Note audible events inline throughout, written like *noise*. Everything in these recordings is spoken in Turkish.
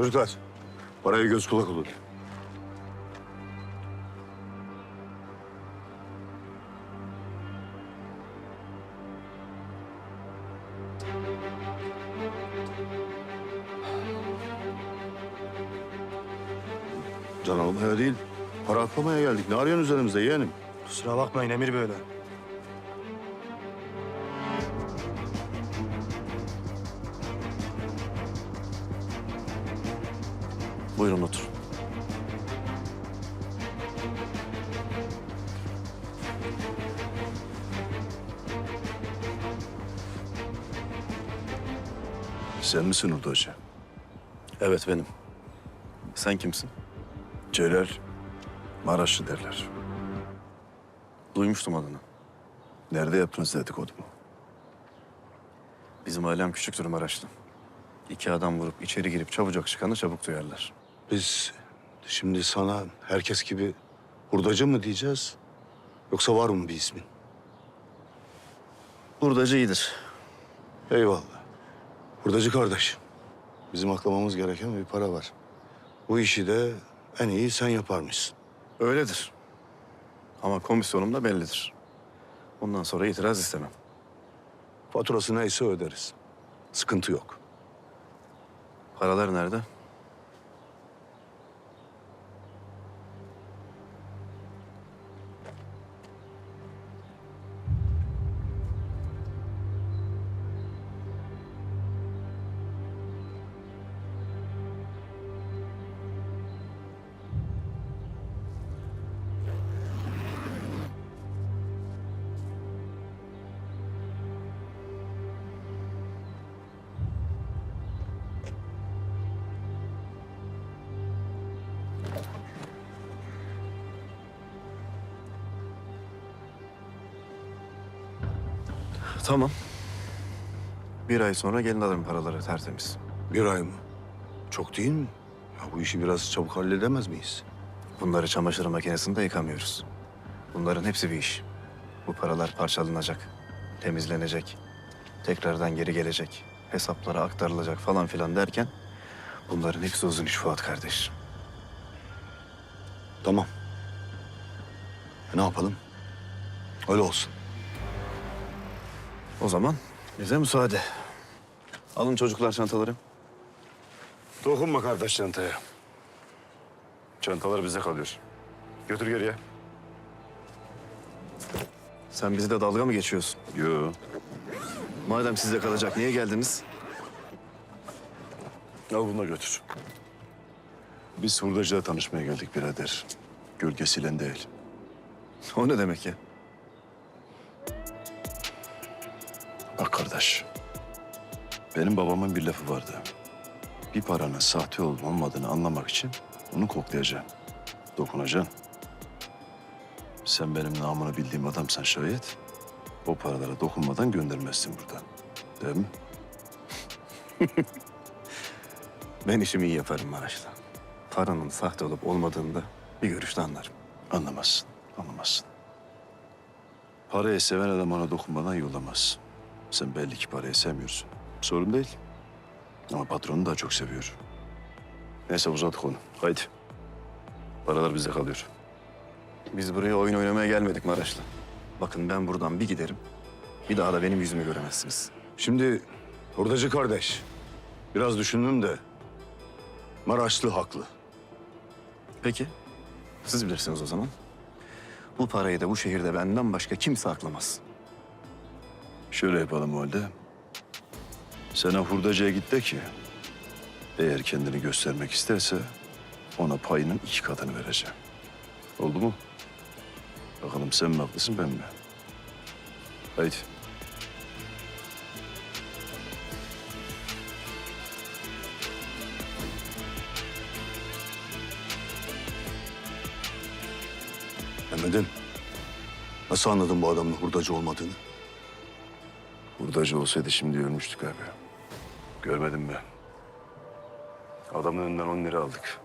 Çocuklar, paraya göz kulak olun. Can almaya değil, para aklamaya geldik. Ne arıyorsun üzerimizde yeğenim? Kusura bakmayın emir böyle. Buyurun otur. Sen misin Hurdacı? Evet benim. Sen kimsin? Celal, Maraşlı derler. Duymuştum adını. Nerede yaptınız dedikodumu? Bizim ailem küçüktür Maraşlı. İki adam vurup içeri girip çabucak çıkanı çabuk duyarlar. Biz şimdi sana herkes gibi hurdacı mı diyeceğiz? Yoksa var mı bir ismin? Hurdacı iyidir. Eyvallah. Hurdacı kardeş. Bizim aklamamız gereken bir para var. Bu işi de en iyi sen yaparmışsın. Öyledir. Ama komisyonum da bellidir. Bundan sonra itiraz istemem. Faturası neyse öderiz. Sıkıntı yok. Paralar nerede? Tamam. Bir ay sonra gelin alırım paraları tertemiz. Bir ay mı? Çok değil mi? Ya bu işi biraz çabuk halledemez miyiz? Bunları çamaşır makinesinde yıkamıyoruz. Bunların hepsi bir iş. Bu paralar parçalanacak, temizlenecek, tekrardan geri gelecek, hesaplara aktarılacak falan filan derken bunların hepsi uzun iş Fuat kardeş. Tamam. E, ne yapalım? Öyle olsun. O zaman bize müsaade. Alın çocuklar çantaları. Dokunma kardeş çantaya. Çantalar bize kalıyor. Götür geriye. Sen bizde dalga mı geçiyorsun? Yo. Madem sizde kalacak niye geldiniz? Al bunu da götür. Biz hurdacıda tanışmaya geldik birader. Gölgesiyle değil. O ne demek ya? Bak kardeş, benim babamın bir lafı vardı. Bir paranın sahte olup olmadığını anlamak için onu koklayacaksın, dokunacaksın. Sen benim namını bildiğim adamsan şayet, o paralara dokunmadan göndermezsin buradan. Değil mi? *laughs* Ben işimi iyi yaparım Maraş'ta. Paranın sahte olup olmadığını da bir görüşte anlarım. Anlamazsın, anlamazsın. Parayı seven adam ona dokunmadan yollamaz. Sen belli ki parayı sevmiyorsun. Sorun değil. Ama patronu daha çok seviyor. Neyse uzattık onu. Haydi. Paralar bize kalıyor. Biz buraya oyun oynamaya gelmedik Maraşlı. Bakın ben buradan bir giderim. Bir daha da benim yüzümü göremezsiniz. Şimdi hurdacı kardeş. Biraz düşündüm de Maraşlı haklı. Peki. Siz bilirsiniz o zaman. Bu parayı da bu şehirde benden başka kimse aklamaz. Şöyle yapalım o halde. Sen hurdacıya git de ki... ...eğer kendini göstermek isterse... ...ona payının iki katını vereceğim. Oldu mu? Bakalım sen mi haklısın ben mi? Haydi. Mehmet'im. Nasıl anladın bu adamın hurdacı olmadığını? Hurdacı olsaydı şimdi ölmüştük abi. Görmedin mi? Adamın önünden on lira aldık.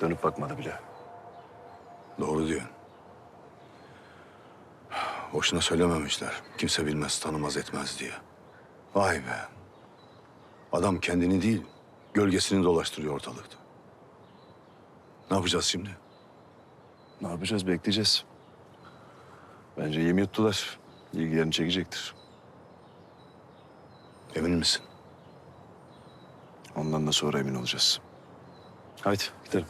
Dönüp bakmadı bile. Doğru diyorsun. Boşuna söylememişler. Kimse bilmez, tanımaz, etmez diye. Vay be. Adam kendini değil, Gölgesini dolaştırıyor ortalıkta. Ne yapacağız şimdi? Ne yapacağız? Bekleyeceğiz. Bence yemi yuttular. İlgilerini çekecektir. Emin misin? Ondan da sonra emin olacağız. Haydi gidelim.